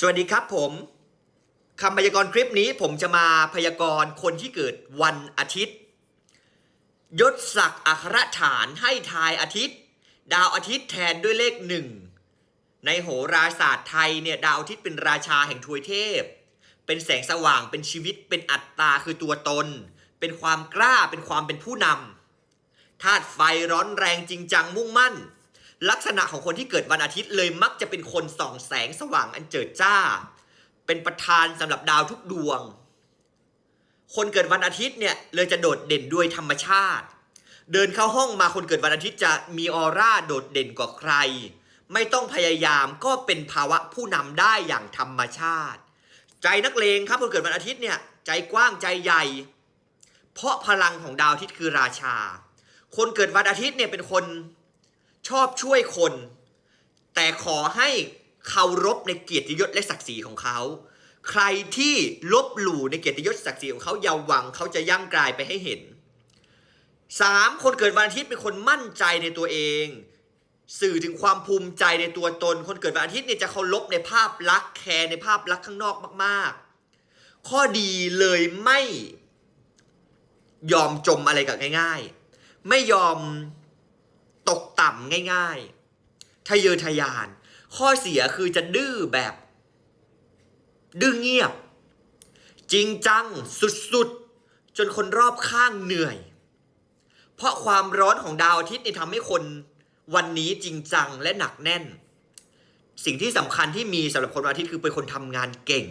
สวัสดีครับผมคำพยากรณ์คลิปนี้ผมจะมาพยากรณ์คนที่เกิดวันอาทิตย์ ยศศักดิ์อัครฐานให้ทายอาทิตย์ ดาวอาทิตย์แทนด้วยเลขหนึ่งในโหราศาสตร์ไทยเนี่ยดาวอาทิตย์เป็นราชาแห่งทวยเทพ เป็นแสงสว่างเป็นชีวิตเป็นอัตตาคือตัวตน เป็นความกล้าเป็นความเป็นผู้นำธาตุไฟร้อนแรงจริงจังมุ่งมั่น ลักษณะของคนที่เกิดวันอาทิตย์เลยมักจะเป็นคนส่องแสงสว่างอันเจิดจ้า เป็นประธานสำหรับดาวทุกดวง คนเกิดวันอาทิตย์เนี่ยเลยจะโดดเด่นด้วยธรรมชาติ เดินเข้าห้องมาคนเกิดวันอาทิตย์จะมีออร่าโดดเด่นกว่าใคร ไม่ต้องพยายามก็เป็นภาวะผู้นำได้อย่างธรรมชาติ ใจนักเลงครับคนเกิดวันอาทิตย์เนี่ยใจกว้างใจใหญ่ เพราะพลังของดาวอาทิตย์คือราชา คนเกิดวันอาทิตย์เนี่ยเป็นคน ชอบช่วยคน แต่ขอให้เคารพในเกียรติยศและศักดิ์ศรีของเขา ใครที่ลบหลู่ในเกียรติยศศักดิ์ศรีของเขาอย่าหวังเขาจะย่ำกลายไปให้เห็นสามคนเกิดวันอาทิตย์เป็นคนมั่นใจในตัวเอง สื่อถึงความภูมิใจในตัวตน คนเกิดวันอาทิตย์เนี่ยจะเคารพในภาพลักษณ์แคร์ในภาพลักษณ์ข้างนอกมาก ๆ ข้อดีเลยไม่ยอมจมอะไรกับง่าย ๆ ไม่ยอม ตกต่ำง่ายๆ ทะเยอทะยาน ข้อเสียคือจะดื้อแบบ ดื้อเงียบ จริงจังสุดๆ จนคนรอบข้างเหนื่อย เพราะความร้อนของดาวอาทิตย์เนี่ยทำให้คนวันนี้จริงจังและหนักแน่น สิ่งที่สำคัญที่มีสำหรับคนวันอาทิตย์คือเป็นคนทำงานเก่ง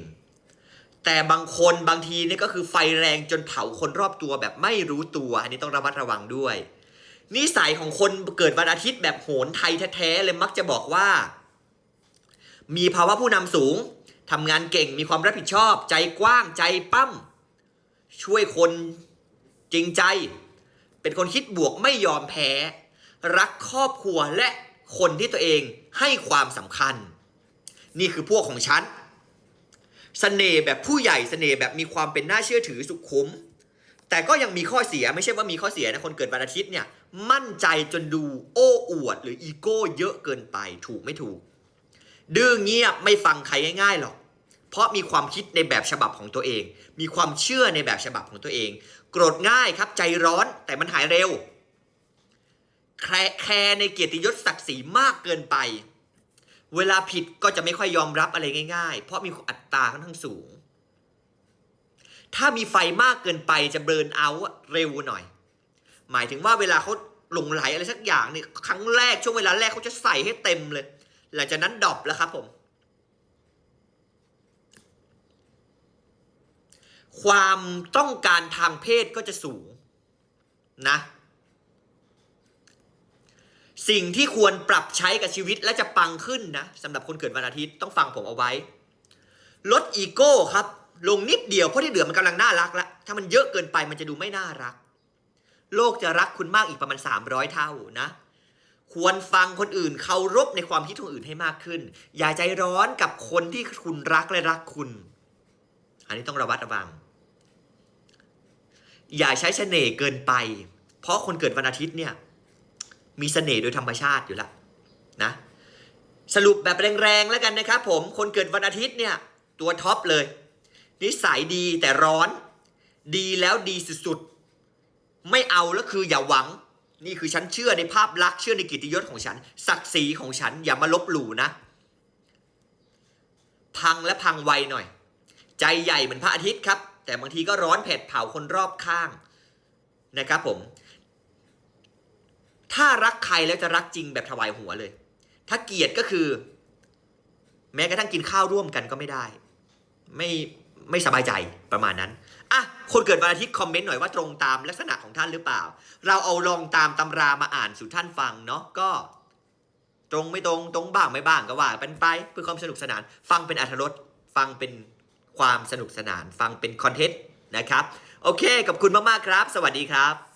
แต่บางคนบางทีเนี่ยก็คือไฟแรงจนเผาคนรอบตัวแบบไม่รู้ตัว อันนี้ต้องระมัดระวังด้วย นิสัยของคนเกิดวันอาทิตย์แบบโหนไทยแท้ๆเลยมักจะบอกว่า มีภาวะผู้นำสูงทำงานเก่งมีความรับผิดชอบ ใจกว้างใจปั้ม ช่วยคนจริงใจ เป็นคนคิดบวกไม่ยอมแพ้ รักครอบครัวและคนที่ตัวเองให้ความสำคัญ นี่คือพวกของฉันเสน่ห์แบบผู้ใหญ่เสน่ห์แบบมีความเป็นน่าเชื่อถือสุขุม แต่ก็ยังมีข้อเสียไม่ใช่ว่ามีข้อเสียนะคนเกิดวันอาทิตย์เนี่ย มั่นใจจนดูโอ้อวด หรืออีโก้เยอะเกินไปถูกไม่ถูก ดื้อเงียบไม่ฟังใครง่ายๆหรอก เพราะมีความคิดในแบบฉบับของตัวเอง มีความเชื่อในแบบฉบับของตัวเอง โกรธง่ายครับใจร้อนแต่มันหายเร็ว แคร์แคร์ในเกียรติยศศักดิ์ศรีมากเกินไป เวลาผิดก็จะไม่ค่อยยอมรับอะไรง่าย ๆ เพราะมีอัตราค่อนข้างสูง ถ้ามีไฟมากเกินไปจะเบิร์นเอาเร็วหน่อย หมายถึงว่าเวลาเขาหลงไหลอะไรสักอย่างเนี่ยครั้งแรกช่วงเวลาแรกเขาจะใส่ให้เต็มเลย หลังจากนั้นดรอปแล้วครับผม ความต้องการทางเพศก็จะสูงนะ สิ่งที่ควรปรับใช้กับชีวิตและจะปังขึ้นนะสำหรับคนเกิดวันอาทิตย์ต้องฟังผมเอาไว้ ลดอีโก้ครับ ลงนิดเดียวเพราะที่เหลือมันกำลังน่ารักแล้วถ้ามันเยอะเกินไปมันจะดูไม่น่ารัก โลกจะรักคุณมากอีกประมาณ 300 เท่านะ ควรฟังคนอื่นเคารพในความคิดของอื่นให้มากขึ้น อย่าใจร้อนกับคนที่คุณรักและรักคุณ อันนี้ต้องระวัดระวัง อย่าใช้เสน่ห์เกินไป เพราะคนเกิดวันอาทิตย์เนี่ย มีเสน่ห์โดยธรรมชาติอยู่แล้วนะ สรุปแบบแรงๆแล้วกันนะครับผม คนเกิดวันอาทิตย์เนี่ย ตัวท็อปเลย นิสัยดีแต่ร้อน ดีแล้วดีสุดๆ ไม่เอาแล้วคืออย่าหวัง นี่คือฉันเชื่อในภาพลักษณ์เชื่อในกิติยศของฉัน ศักดิ์ศรีของฉันอย่ามาลบหลู่นะ พังและพังไวหน่อย ใจใหญ่เหมือนพระอาทิตย์ครับ แต่บางทีก็ร้อนเผ็ดเผาคนรอบข้างนะครับผม ถ้ารักใครแล้วจะรักจริงแบบถวายหัวเลย ถ้าเกลียดก็คือ แม้กระทั่งกินข้าวร่วมกันก็ไม่ได้ ไม่ไม่สบายใจประมาณนั้น คนเกิดวันอาทิตย์คอมเมนต์หน่อยว่าตรงตามลักษณะของท่านหรือเปล่า เราเอาลองตามตำรามาอ่านสู่ท่านฟังเนาะก็ ตรงไม่ตรงตรงบ้างไม่บ้างก็ว่าเป็นไปเพื่อความสนุกสนาน ฟังเป็นอรรถรสฟังเป็นความสนุกสนาน ฟังเป็นคอนเทนต์นะครับ โอเคขอบคุณมากๆครับ สวัสดีครับ